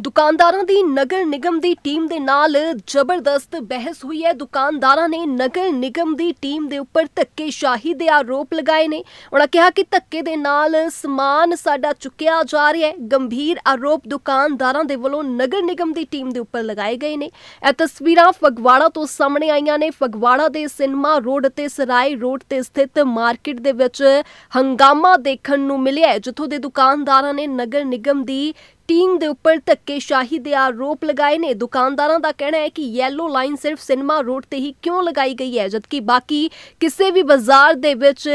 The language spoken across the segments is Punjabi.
ਦੁਕਾਨਦਾਰਾਂ ਦੀ ਨਗਰ ਨਿਗਮ ਦੀ ਟੀਮ ਦੇ ਨਾਲ ਜ਼ਬਰਦਸਤ ਬਹਿਸ ਹੋਈ ਹੈ। ਦੁਕਾਨਦਾਰਾਂ ਨੇ ਨਗਰ ਨਿਗਮ ਦੀ ਟੀਮ ਦੇ ਉੱਪਰ ਧੱਕੇਸ਼ਾਹੀ ਦੇ ਆਰੋਪ ਲਗਾਏ ਨੇ। ਉਹਨਾਂ ਕਿਹਾ ਕਿ ਧੱਕੇ ਦੇ ਨਾਲ ਸਮਾਨ ਸਾਡਾ ਚੁੱਕਿਆ ਜਾ ਰਿਹਾ ਹੈ। ਗੰਭੀਰ ਆਰੋਪ ਦੁਕਾਨਦਾਰਾਂ ਦੇ ਵੱਲੋਂ ਨਗਰ ਨਿਗਮ ਦੀ ਟੀਮ ਦੇ ਉੱਪਰ ਲਗਾਏ ਗਏ ਨੇ। ਇਹ ਤਸਵੀਰਾਂ ਫਗਵਾੜਾ ਤੋਂ ਸਾਹਮਣੇ ਆਈਆਂ ਨੇ। ਫਗਵਾੜਾ ਦੇ ਸਿਨੇਮਾ ਰੋਡ ਅਤੇ ਸਰਾਏ ਰੋਡ ਤੇ ਸਥਿਤ ਮਾਰਕੀਟ ਦੇ ਵਿੱਚ ਹੰਗਾਮਾ ਦੇਖਣ ਨੂੰ ਮਿਲਿਆ ਜਿੱਥੋਂ ਦੇ ਦੁਕਾਨਦਾਰਾਂ ਨੇ ਨਗਰ ਨਿਗਮ ਦੀ ਟੀਮ ਦੇ ਉੱਪਰ ਧੱਕੇਸ਼ਾਹੀ ਦੇ ਆਰੋਪ ਲਗਾਏ ਨੇ। ਦੁਕਾਨਦਾਰਾਂ ਦਾ ਕਹਿਣਾ ਹੈ ਕਿ ਯੈਲੋ ਲਾਈਨ ਸਿਰਫ ਸਿਨੇਮਾ ਰੋਡ ਤੇ ਹੀ ਕਿਉਂ ਲਗਾਈ ਗਈ ਹੈ, ਜਦਕਿ ਬਾਕੀ ਕਿਸੇ ਵੀ ਬਾਜ਼ਾਰ ਦੇ ਵਿੱਚ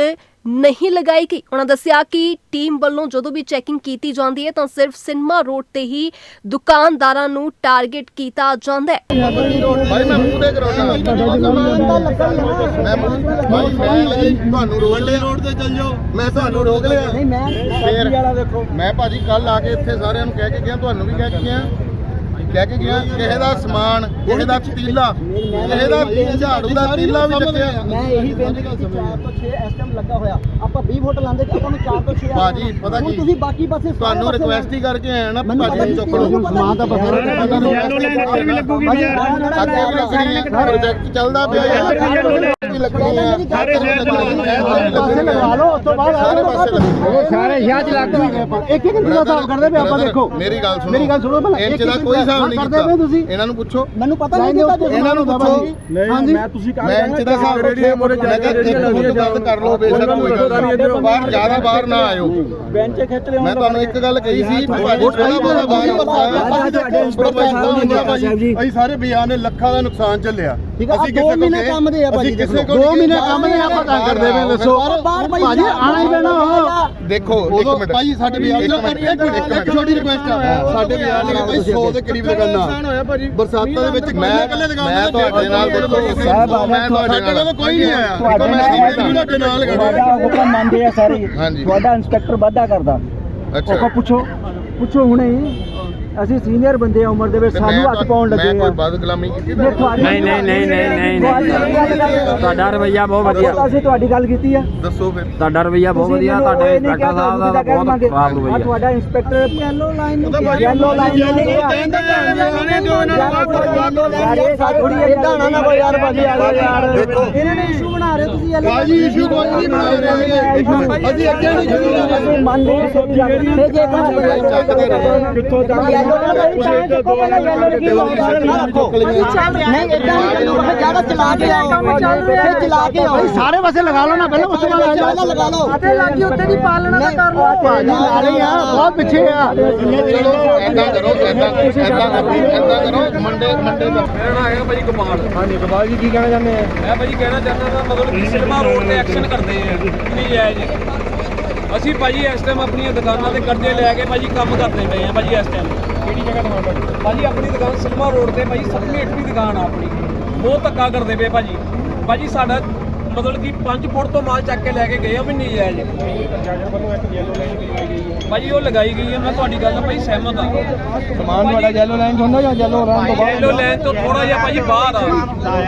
ਨਹੀਂ ਲਗਾਈ ਗਈ। ਉਹਨਾਂ ਦੱਸਿਆ ਕਿ ਟੀਮ ਵੱਲੋਂ ਜਦੋਂ ਵੀ ਚੈਕਿੰਗ ਕੀਤੀ ਜਾਂਦੀ ਹੈ ਤਾਂ ਸਿਰਫ ਸਿਨੇਮਾ ਰੋਡ ਤੇ ਹੀ ਦੁਕਾਨਦਾਰਾਂ ਨੂੰ ਟਾਰਗੇਟ ਕੀਤਾ ਜਾਂਦਾ ਹੈ। ਭਾਈ ਮੈਂ ਮੂੰਹ ਤੇ ਕਰਾਉਣਾ ਮੈਂ ਭਾਈ ਮੈਂ ਲਈ ਤੁਹਾਨੂੰ ਰੋਕ ਲਿਆ ਰੋਡ ਤੇ ਚੱਲ। ਜਾਓ ਮੈਂ ਤੁਹਾਨੂੰ ਰੋਕ ਲਿਆ। ਨਹੀਂ ਮੈਂ ਫੇਰ ਮੈਂ ਭਾਜੀ ਕੱਲ ਆ ਕੇ ਇੱਥੇ ਸਾਰਿਆਂ ਨੂੰ ਕਹਿ ਕੇ ਗਿਆ ਤੁਹਾਨੂੰ ਵੀ ਕਹਿ ਕੇ ਗਿਆ। ਕਹਿ ਕੇ ਗਿਆ ਕਿਸੇ ਦਾ ਸਮਾਨ ਕਿਸੇ ਦਾ ਪਤੀਲਾ ਕਿਸੇ ਦਾ ਝਾੜੂ ਦਾ ਪਤੀਲਾ ਵੀ ਚੱਕਿਆ ਮੈਂ ਇਹੀ ਬੇਨਤੀ ਕੀਤੀ 4 ਤੋਂ 6 ਇਸ ਟਾਈਮ ਲੱਗਾ ਹੋਇਆ ਆਪਾਂ 20 ਫੁੱਟ ਲਾਉਂਦੇ ਤੇ ਆਪਾਂ ਨੂੰ 4 ਤੋਂ 6 ਭਾਜੀ, ਪਤਾ ਕੀ? ਤੁਸੀਂ ਬਾਕੀ ਪਾਸੇ ਤੁਹਾਨੂੰ ਰਿਕੁਐਸਟ ਹੀ ਕਰਕੇ ਆਇਆ ਨਾ ਭਾਜੀ ਚੁੱਕ ਲਓ ਸਮਾਨ ਤਾਂ ਬਸ ਨਹੀਂ। ਅੱਗੇ ਵੀ ਲੱਗਣੀ ਪ੍ਰੋਜੈਕਟ ਚੱਲਦਾ ਪਿਆ ਯਾਰ ਲੱਗਣੀ ਆ ਸਾਰੇ ਪਾਸੇ ਲਗਾ ਲਓ ਉਸ ਤੋਂ ਬਾਅਦ ਸਾਰੇ ਪਾਸੇ ਸਾਰੇ ਸ਼ਹਿਰ ਚ ਲੱਗ ਗਏ ਇੱਕ ਇੱਕ ਦਿਨ ਦਾ ਹਿਸਾਬ ਕਰਦੇ ਪਏ ਆਪਾਂ ਦੇਖੋ ਮੇਰੀ ਗੱਲ ਸੁਣੋ ਮੇਰੀ ਗੱਲ ਸੁਣੋ ਪਹਿਲਾਂ ਇੰਚ ਇੱਕ ਦਾ ਕੋਈ ਹਿਸਾਬ ਨਹੀਂ ਕਰਦੇ ਪਏ ਤੁਸੀਂ? ਕੀਤਾ ਇਹਨਾਂ ਨੂੰ ਪੁੱਛੋ। ਮੈਨੂੰ ਪਤਾ ਨਹੀਂ ਕੀਤਾ ਤੁਸੀਂ। ਇਹਨਾਂ ਨੂੰ ਪੁੱਛੋ। ਹਾਂਜੀ। ਮੈਂ ਤੁਸੀਂ ਕੰਮ ਮੈਂ ਇੰਚ ਦਾ ਹਿਸਾਬ ਰੱਖਿਆ ਮੈਂ ਕਿਹਾ ਇੱਕ ਫੁੱਟ ਬੰਦ ਕਰ ਲਓ ਬੇਸ਼ੱਕ ਕੋਈ ਗੱਲ ਨਹੀਂ ਬਾਹਰ ਜ਼ਿਆਦਾ ਬਾਹਰ ਨਾ ਆਇਓ। ਬੈਂਚ ਖਿੱਚ ਲਿਓ ਮੈਂ ਤੁਹਾਨੂੰ ਇੱਕ ਗੱਲ ਕਹੀ ਸੀ ਭਾਜੀ ਥੋੜਾ ਬਹੁਤਾ ਬਾਹਰ ਅਸੀਂ ਸਾਰੇ ਬਾਜ਼ਾਰ ਨੇ ਲੱਖਾਂ ਦਾ ਨੁਕਸਾਨ ਝੱਲਿਆ। ਠੀਕ ਆ 2 ਮਹੀਨੇ ਕੰਮ ਦੇ ਆ ਭਾਜੀ ਅਸੀਂ ਕਿਸੇ ਦੇਖੋ। ਕੋਲ 2 ਮਹੀਨੇ ਕੰਮ ਦੇ ਆਪਾਂ ਤਾਂ ਕਰਦੇ ਪਏ ਦੱਸੋ। ਭਾਜੀ ਆਣਾ ਹੀ ਪੈਣਾ ਦੇਖੋ ਇੱਕ ਮਿੰਟ। ਭਾਈ ਸਾਡੇ ਬਾਜ਼ਾਰ ਇੱਕ ਦਾ ਮਿੰਟ, ਇੱਕ ਮਿੰਟ ਇੱਕ ਛੋਟੀ ਰਿਕੁਐਸਟ ਆ। ਸਾਡੇ ਬਾਜ਼ਾਰ ਨੇ ਭਾਈ 100 ਦੇ ਕਰੀਬ ਭਾਜੀ। ਬਰਸਾਤਾਂ ਦੇ ਵਿੱਚ ਮੈਂ ਮੈਂ ਤੁਹਾਡੇ ਨਾਲ ਦੇਖੋ ਮੈਂ ਤੁਹਾਡੇ ਨਾਲ ਕੋਈ ਨਹੀਂ ਆਇਆ। ਤੁਹਾਡੇ ਮੈਂ ਤੁਹਾਡੇ ਨਾਲ ਲਗਾਣਾ ਤੁਹਾਡਾ ਹੁਕਮ ਮੰਨਦੇ ਆ ਸਾਰੇ। ਤੁਹਾਡਾ ਇੰਸਪੈਕਟਰ ਵਾਧਾ ਕਰਦਾ। ਅੱਛਾ। ਪੁੱਛੋ ਪੁੱਛੋ ਹੁਣੇ ਹੀ। ਅਸੀਂ ਸੀਨੀਅਰ ਬੰਦੇ ਆ ਉਮਰ ਦੇ ਵਿੱਚ ਸਾਨੂੰ ਮੈਂ ਹੱਥ ਪਾਉਣ ਮੈਂ ਲੱਗੇ ਕੋਈ ਆ। ਬਦ ਕਲਾਮੀ ਕੀਤੀ ਜੇ ਤੁਹਾਡੀ- ਨਹੀਂ, ਨਹੀਂ, ਨਹੀਂ, ਨਹੀਂ, ਨਹੀਂ, ਤੁਹਾਡੀ ਰਵੱਈਆ ਬਹੁਤ ਵਧੀਆ। ਅਸੀਂ ਤੁਹਾਡੀ ਗੱਲ ਕੀਤੀ ਆ। ਦੱਸੋ ਫਿਰ। ਤੁਹਾਡਾ ਰਵਈਆ ਬਹੁਤ ਵਧੀਆ ਮੈਨੂੰ ਤੁਹਾਡੇ ਸਾਹਿਬ ਦਾ ਬਹੁਤ ਖਰਾਬ ਆ। ਰਵਈਆ ਤੁਹਾਡਾ inspector yellow line yellow line ਇਦਾਂ ਨਾ ਨਾ ਕੋਈ ਯਾਰ ਭਾਜੀ ਯਾਰ। ਯਾਰ ਇਹਨਾਂ ਨੇ ਇਸ਼ੂ ਬਣਾ ਰਹੇ ਤੁਸੀਂ ਯੈਲੋ ਭਾਜੀ issue ਕੋਈ ਨਹੀਂ ਬਣਾ ਰਹੇ। ਅਸੀਂ ਅੱਗੇ ਨਹੀਂ ਸਭ ਜਗ੍ਹਾ ਤੇ ਜੇ ਕਿੱਥੋਂ ਯੈਲੋ ਨਹੀਂ ਇਦਾਂ ਨਹੀਂ ਜ਼ਿਆਦਾ ਚਲਾ ਕੇ ਆਓ ਫਿਰ ਚਲਾ ਕੇ ਆਓ ਸਾਰੇ ਪਾਸੇ ਲਗਾ ਲਓ ਨਾ ਪਹਿਲਾਂ ਉਸ ਤੋਂ ਬਾਅਦ ਲਗਾ ਲਓ ਅਤੇ ਲੱਗੀ ਉੱਤੇ ਦੀ ਪਾਲਣਾ ਤਾਂ ਕਰ ਲਓ ਭਾਜੀ ਨਾਲੇ ਆ ਬਹੁਤ ਪਿੱਛੇ ਆ। ਚਲੋ ਐਦਾਂ ਕਰੋ ਐਦਾਂ ਐਦਾਂ ਕਰੋ ਐਦਾਂ ਕਰੋ ਮੰਡੇ ਮੰਡੇ ਦਾ ਮੇਰਾ ਹੈਗਾ ਭਾਜੀ ਕਮਾਲ। ਹਾਂਜੀ ਗੋਪਾਲ ਜੀ ਕੀ ਕਹਿਣਾ ਚਾਹੁੰਦੇ ਆ? ਮੈਂ ਭਾਜੀ ਕਹਿਣਾ ਚਾਹੁੰਦਾ ਮਤਲਬ ਕਿ ਸਿਨੇਮਾ ਰੋਡ ਤੇ ਐਕਸ਼ਨ ਕਰਦੇ ਆ। ਨਹੀਂ ਜਾਇਜ਼। ਅਸੀਂ ਭਾਜੀ ਇਸ ਟਾਈਮ ਆਪਣੀਆਂ ਦੁਕਾਨਾਂ ਤੇ ਕਰਜ਼ੇ ਲੈ ਕੇ ਭਾਜੀ ਕੰਮ ਕਰਦੇ ਪਏ ਆ ਭਾਜੀ ਇਸ ਟਾਈਮ ਕਿਹੜੀ ਜਗ੍ਹਾ ਦੁਕਾਨ ਤੁਹਾਡੀ? ਭਾਜੀ ਆਪਣੀ ਦੁਕਾਨ ਸਿਨੇਮਾ ਰੋਡ ਤੇ ਭਾਜੀ ਸੱਤਵੀਂ ਅੱਠਵੀਂ ਦੁਕਾਨ ਆ ਆਪਣੀ। ਬਹੁਤ ਧੱਕਾ ਕਰਦੇ ਪਏ ਭਾਜੀ। ਭਾਜੀ ਸਾਡਾ ਮਤਲਬ ਕਿ 5 ਫੁੱਟ ਤੋਂ ਮਾਲ ਚੱਕ ਕੇ ਲੈ ਕੇ ਗਏ ਆ ਵੀ ਨਹੀਂ ਯੈਲੋ ਲਾਈਨ ਗਈ ਹੈ ਭਾਜੀ ਉਹ ਲਗਾਈ ਗਈ ਹੈ ਮੈਂ ਤੁਹਾਡੀ ਗੱਲ ਨਾਲ ਭਾਜੀ ਸਹਿਮਤ ਆ ਸਮਾਨ ਤੁਹਾਡਾ ਯੈਲੋ ਲਾਈਨ ਹੁੰਦਾ ਜਾਂ ਯੈਲੋ ਰਨ ਤੋਂ ਜੈਲੋ ਲੈਣ ਤੋਂ ਥੋੜਾ ਜਿਹਾ ਭਾਜੀ ਬਾਹਰ ਆ।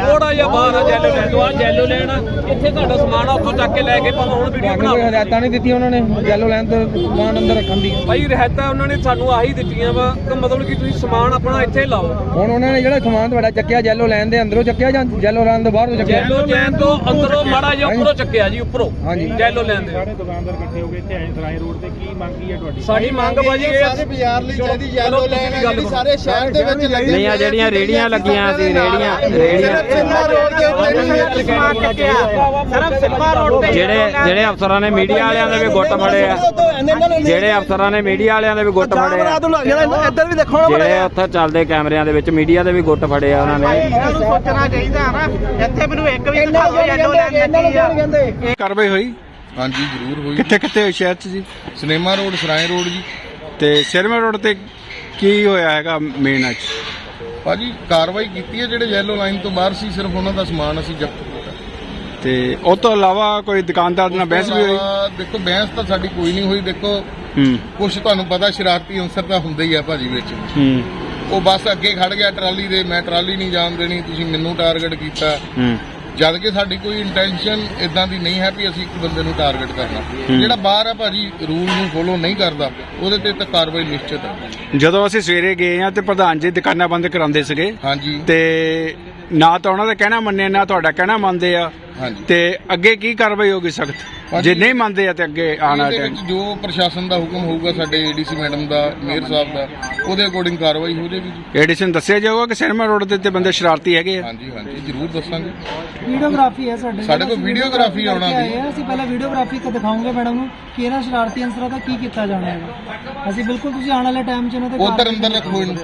ਥੋੜਾ ਜਿਹਾ ਬਾਹਰ ਆ ਜੈਲੋ ਲੈਣ ਤੋਂ। ਆ ਜੈਲੋ ਲੈਣ ਆ, ਇੱਥੇ ਤੁਹਾਡਾ ਸਮਾਨ ਆ ਉੱਥੋਂ ਚੱਕ ਕੇ ਲੈ ਕੇ ਭਾਵੇਂ ਹੁਣ ਵੀਡੀਓ ਬਣਾ ਲਓ। ਹਦਾਇਤਾਂ ਨਹੀਂ ਦਿੱਤੀਆਂ ਉਹਨਾਂ ਨੇ। ਯੈਲੋ ਲਾਈਨ ਤੋਂ ਸਮਾਨ ਅੰਦਰ ਰੱਖਣ ਦੀ। ਭਾਈ ਰਹਿਤਾ ਉਹਨਾਂ ਨੇ ਸਾਨੂੰ ਆਹੀ ਦਿੱਤੀਆਂ ਵਾ ਕਿ ਮਤਲਬ ਕਿ ਤੁਸੀਂ ਸਮਾਨ ਆਪਣਾ ਇੱਥੇ ਲਾਓ। ਹੁਣ ਉਹਨਾਂ ਨੇ ਜਿਹੜਾ ਸਮਾਨ ਤੁਹਾਡਾ ਚੱਕਿਆ ਯੈਲੋ ਲਾਈਨ ਦੇ ਅੰਦਰੋਂ ਚੱਕਿਆ ਜਾਂ ਯੈਲੋ ਲਾਈਨ ਤੋਂ ਬਾਹਰੋਂ ਚੱਕਿਆ? ਜੈਲੋ ਲੈਣ ਤੋਂ ਅੰਦਰੋਂ ਮਾੜਾ ਜਿਹਾ ਉੱਪਰੋਂ ਚੱਕਿਆ ਜੀ ਉੱਪਰੋਂ। ਹਾਂਜੀ। ਜੈਲੋ ਲੈਣ ਦੇ। ਸਾਰੇ ਦੁਕਾਨਦਾਰ ਇਕੱਠੇ ਹੋ ਕੇ ਇੱਥੇ ਆਏ ਸਰਾਏ ਰੋਡ ਤੇ ਕੀ ਮੰਗ ਕੀ ਹੈ ਤੁਹਾਡੀ? ਸਾਡੀ ਮੰਗ ਭਾਜੀ ਇਹ ਸਾਰੇ ਬਾਜ਼ਾਰ ਲਈ ਚਾਹੀਦੀ ਯੈਲੋ ਲਾਈਨ ਗੱਲ ਜਿਹੜੀ। ਸਾਰੇ ਸ਼ਹਿਰ ਦੇ ਵਿੱਚ ਲੱਗੀ ਨਹੀਂ ਆ ਜਿਹੜੀਆਂ ਰੇੜੀਆਂ ਲੱਗੀਆਂ ਸੀ ਰੇੜੀਆਂ ਰੇੜੀਆਂ। ਸਿਨੇਮਾ ਰੋਡ ਦੇ ਉੱਤੇ ਸਿਰਫ ਸਿਲਵਾ ਰੋਡ ਤੇ ਜਿਹੜੇ ਜਿਹੜੇ ਅਫਸਰਾਂ ਨੇ ਮੀਡੀਆ ਵਾਲਿਆਂ ਦੇ ਵੀ ਗੁੱਟ ਫੜੇ ਆ। ਜਿਹੜੇ ਅਫਸਰਾਂ ਨੇ ਮੀਡੀਆ ਵਾਲਿਆਂ ਦੇ ਵੀ ਗੁੱਟ ਫੜੇ ਆ। ਇੱਧਰ ਵੀ ਦੇਖੋ ਜਿਹੜੇ ਉੱਥੇ ਚੱਲਦੇ ਕੈਮਰਿਆਂ ਦੇ ਵਿੱਚ ਮੀਡੀਆ ਦੇ ਵੀ ਗੁੱਟ ਫੜੇ ਆ ਉਹਨਾਂ ਨੇ। ਸੋਚਣਾ ਚਾਹੀਦਾ। ਨਾ ਇੱਥੇ ਮੈਨੂੰ ਇੱਕ ਵੀ ਦਿਖਾਓ ਯੈਲੋ ਲਾਈਨ ਲੱਗੀ ਆ। ਕਾਰਵਾਈ ਹੋਈ? ਹਾਂਜੀ ਜ਼ਰੂਰ ਹੋਈ। ਕਿੱਥੇ ਕਿੱਥੇ ਹੋਈ? ਸ਼ਹਿਰ 'ਚ ਜੀ? ਸਿਨੇਮਾ ਰੋਡ ਸਰਾਏ ਰੋਡ ਜੀ। ਤੇ ਸਿਰਮਾ ਰੋਡ ਤੇ ਕੀ ਹੋਇਆ ਹੈਗਾ ਮੇਨ ਅੱਜ? ਭਾਜੀ ਕਾਰਵਾਈ ਕੀਤੀ ਹੈ ਜਿਹੜੇ ਯੈਲੋ ਲਾਈਨ ਤੋਂ ਬਾਹਰ ਸੀ ਸਿਰਫ ਉਹਨਾਂ ਦਾ ਸਮਾਨ ਅਸੀਂ ਜ਼ਬਤ ਕੀਤਾ। ਤੇ ਉਹ ਤੋਂ ਇਲਾਵਾ ਕੋਈ ਦੁਕਾਨਦਾਰ ਨਾਲ ਬਹਿਸ ਵੀ ਹੋਈ? ਦੇਖੋ ਬਹਿਸ ਤਾਂ ਸਾਡੀ ਕੋਈ ਨਹੀਂ ਹੋਈ। ਦੇਖੋ ਹੂੰ। ਕੁਝ ਤੁਹਾਨੂੰ ਪਤਾ ਸ਼ਰਾਰਤੀ ਅੰਸਰ ਤਾਂ ਹੁੰਦੇ ਹੀ ਆ ਭਾਜੀ ਵਿੱਚ। ਹੂੰ। ਉਹ ਬਸ ਅੱਗੇ ਖੜ ਗਿਆ ਟਰਾਲੀ ਦੇ ਮੈਂ ਟਰਾਲੀ ਨਹੀਂ ਜਾਣ ਦੇਣੀ ਤੁਸੀਂ ਮੈਨੂੰ ਟਾਰਗੇਟ ਕੀਤਾ। ਹੂੰ। ਜਦ ਕਿ ਸਾਡੀ ਕੋਈ ਇੰਟੈਂਸ਼ਨ ਇਦਾਂ ਦੀ ਨਹੀਂ ਹੈ ਵੀ ਅਸੀਂ ਇੱਕ ਬੰਦੇ ਨੂੰ ਟਾਰਗੇਟ ਕਰਨਾ। ਜਿਹੜਾ ਬਾਹਰ ਆ ਭਾਜੀ ਰੂਲ ਨੂੰ ਫੋਲੋ ਨਹੀਂ ਕਰਦਾ ਉਹਦੇ ਤੇ ਤਾਂ ਕਾਰਵਾਈ ਨਿਸ਼ਚਿਤ ਹੈ। ਜਦੋਂ ਅਸੀਂ ਸਵੇਰੇ ਗਏ ਆ ਤੇ ਪ੍ਰਧਾਨ ਜੀ ਦੁਕਾਨਾਂ ਬੰਦ ਕਰਾਉਂਦੇ ਸੀਗੇ। ਹਾਂਜੀ। ਤੇ ਨਾ ਤਾਂ ਉਹਨਾਂ ਦਾ ਕਹਿਣਾ ਮੰਨੇ ਨਾ ਤੁਹਾਡਾ ਕਹਿਣਾ ਮੰਨਦੇ ਆ। ਹਾਂਜੀ। ਤੇ ਅੱਗੇ ਕੀ ਕਾਰਵਾਈ ਹੋਗੀ ਸਖਤ? ਜੇ ਨਹੀਂ ਮੰਨਦੇ ਆ ਤੇ ਅੱਗੇ ਵਾਲੇ ਇਹਦੇ ਵਿੱਚ ਜੋ ਪ੍ਰਸ਼ਾਸਨ ਦਾ ਹੁਕਮ ਹੋਊਗਾ ਸਾਡੇ ਏਡੀਸੀ ਮੈਡਮ ਦਾ ਮੇਅਰ ਸਾਹਿਬ ਦਾ ਉਹਦੇ ਅਕੋਰਡਿੰਗ ਕਾਰਵਾਈ ਹੋ ਜਾਏਗੀ ਜੀ। ਐਡੀਸ਼ਨ ਦੱਸਿਆ ਜਾਊਗਾ ਕਿ ਸਿਨੇਮਾ ਰੋਡ ਦੇ ਉੱਤੇ ਬੰਦੇ ਸ਼ਰਾਰਤੀ ਹੈਗੇ ਆ? ਹਾਂਜੀ ਹਾਂਜੀ ਜ਼ਰੂਰ ਦੱਸਾਂਗੇ। ਵੀਡੀਓਗ੍ਰਾਫੀ ਹੈ ਸਾਡੇ ਸਾਡੇ ਕੋਲ ਵੀਡੀਓਗ੍ਰਾਫੀ ਆਉਣਾ ਵੀ। ਹੈ ਅਸੀਂ ਪਹਿਲਾਂ ਵੀਡੀਓਗ੍ਰਾਫੀ ਕ ਦਿਖਾਉਂਗੇ ਮੈਡਮ ਨੂੰ ਕਿ ਇਹਨਾਂ ਸ਼ਰਾਰਤੀ ਅੰਸਰਾਂ ਦਾ ਕੀ ਕੀਤਾ ਜਾਣਾ ਹੈ ਅਸੀਂ ਬਿਲਕੁਲ ਤੁਸੀਂ ਆਉਣ ਵਾਲੇ ਟਾਈਮ 'ਚ ਇਹਨਾਂ ਤੇ ਉਧਰ ਅੰਦਰ ਰੱਖੋ ਇਹਨੂੰ।